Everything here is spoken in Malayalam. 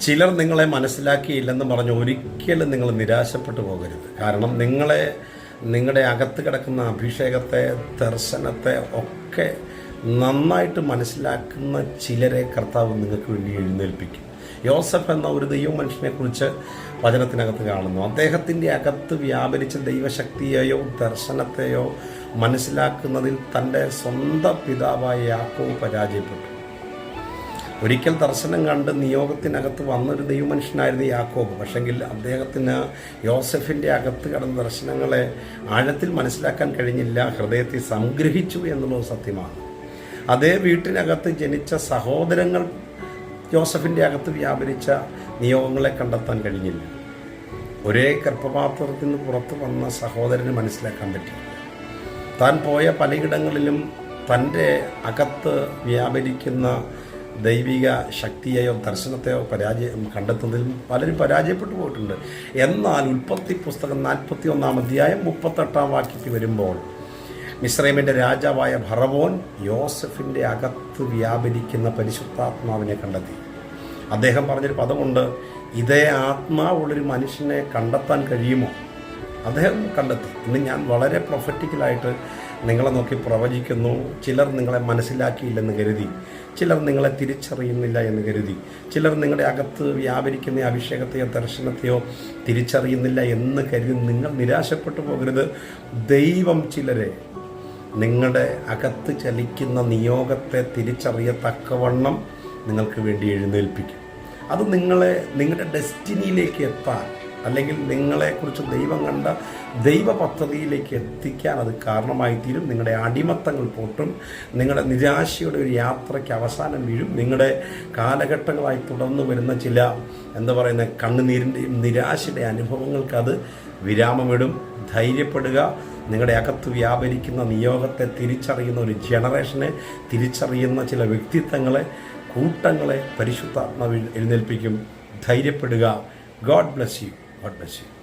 ചിലർ നിങ്ങളെ മനസ്സിലാക്കിയില്ലെന്ന് പറഞ്ഞ് ഒരിക്കലും നിങ്ങൾ നിരാശപ്പെട്ടു പോകരുത്. കാരണം നിങ്ങളെ നിങ്ങളുടെ അകത്ത് കിടക്കുന്ന അഭിഷേകത്തെ ദർശനത്തെ ഒക്കെ നന്നായിട്ട് മനസ്സിലാക്കുന്ന ചിലരെ കർത്താവ് നിങ്ങൾക്ക് വേണ്ടി എഴുന്നേൽപ്പിക്കും. യോസഫ് എന്ന ഒരു ദൈവ മനുഷ്യനെക്കുറിച്ച് വചനത്തിനകത്ത് കാണുന്നു. അദ്ദേഹത്തിന്റെ അകത്ത് വ്യാപരിച്ച ദൈവശക്തിയെയോ ദർശനത്തെയോ മനസ്സിലാക്കുന്നതിൽ തന്റെ സ്വന്തം പിതാവായ യാക്കോവ് പരാജയപ്പെട്ടു. ഒരിക്കൽ ദർശനം കണ്ട് നിയോഗത്തിനകത്ത് വന്നൊരു ദൈവമനുഷ്യനായിരുന്നു യാക്കോബ്. പക്ഷെങ്കിൽ അദ്ദേഹത്തിന് യോസഫിന്റെ അകത്ത് കടന്ന ദർശനങ്ങളെ ആഴത്തിൽ മനസ്സിലാക്കാൻ കഴിഞ്ഞില്ല. ഹൃദയത്തെ സംഗ്രഹിച്ചു എന്നുള്ളത് സത്യമാണ്. അതേ വീട്ടിനകത്ത് ജനിച്ച സഹോദരങ്ങൾ ജോസഫിന്റെ അകത്ത് വ്യാപരിച്ച നിയോഗങ്ങളെ കണ്ടെത്താൻ കഴിഞ്ഞില്ല. ഒരേ ഗർഭപാത്രത്തിൽ നിന്ന് പുറത്തു വന്ന സഹോദരന് മനസ്സിലാക്കാൻ പറ്റി താൻ പോയ പലയിടങ്ങളിലും തന്റെ അകത്ത് വ്യാപരിക്കുന്ന ദൈവിക ശക്തിയെയോ ദർശനത്തെയോ പരാജയം കണ്ടെത്തുന്നതിലും പലരും പരാജയപ്പെട്ടു പോയിട്ടുണ്ട്. എന്നാൽ ഉൽപ്പത്തി പുസ്തകം നാൽപ്പത്തി ഒന്നാം അധ്യായം മുപ്പത്തെട്ടാം വാക്യത്തിൽ വരുമ്പോൾ മിശ്രൈമിന്റെ രാജാവായ ഭറവോൻ യോസഫിന്റെ അകത്ത് വ്യാപരിക്കുന്ന പരിശുദ്ധാത്മാവിനെ കണ്ടെത്തി. അദ്ദേഹം പറഞ്ഞൊരു പദമുണ്ട് ഇതേ ആത്മാവുള്ളൊരു മനുഷ്യനെ കണ്ടെത്താൻ കഴിയുമോ? അദ്ദേഹം കണ്ടെത്തി. ഇന്ന് ഞാൻ വളരെ പ്രൊഫറ്റിക്കലായിട്ട് നിങ്ങളെ നോക്കി പ്രവചിക്കുന്നു. ചിലർ നിങ്ങളെ മനസ്സിലാക്കിയില്ലെന്ന് കരുതി. ചിലർ നിങ്ങളെ തിരിച്ചറിയുന്നില്ല എന്ന് കരുതി. ചിലർ നിങ്ങളുടെ അകത്ത് വ്യാപരിക്കുന്ന അഭിഷേകത്തെയോ ദർശനത്തെയോ തിരിച്ചറിയുന്നില്ല എന്ന് കരുതി നിങ്ങൾ നിരാശപ്പെട്ടു പോകരുത്. ദൈവം ചിലരെ നിങ്ങളുടെ അകത്ത് ചലിക്കുന്ന നിയോഗത്തെ തിരിച്ചറിയത്തക്കവണ്ണം നിങ്ങൾക്ക് വേണ്ടി എഴുന്നേൽപ്പിക്കും. അത് നിങ്ങളെ നിങ്ങളുടെ ഡെസ്റ്റിനിയിലേക്ക് എത്താൻ അല്ലെങ്കിൽ നിങ്ങളെക്കുറിച്ച് ദൈവം കണ്ട ദൈവ പദ്ധതിയിലേക്ക് എത്തിക്കാൻ അത് കാരണമായി തീരും നിങ്ങളുടെ അടിമത്തങ്ങൾ പൊട്ടും. നിങ്ങളുടെ നിരാശയുടെ ഒരു യാത്രയ്ക്ക് അവസാനം വീഴും. നിങ്ങളുടെ കാലഘട്ടങ്ങളായി തുടർന്നു വരുന്ന ചില എന്താ പറയുന്ന കണ്ണുനീരിന്റെയും നിരാശയുടെ അനുഭവങ്ങൾക്ക് അത് വിരാമമിടും. ധൈര്യപ്പെടുക. നിങ്ങളുടെ അകത്ത് വ്യാപരിക്കുന്ന നിയോഗത്തെ തിരിച്ചറിയുന്ന ഒരു ജനറേഷനെ തിരിച്ചറിയുന്ന ചില വ്യക്തിത്വങ്ങളെ കൂട്ടങ്ങളെ പരിശുദ്ധാത്മാവിൽ എഴുന്നേൽപ്പിക്കും. ധൈര്യപ്പെടുക. God bless you. God bless you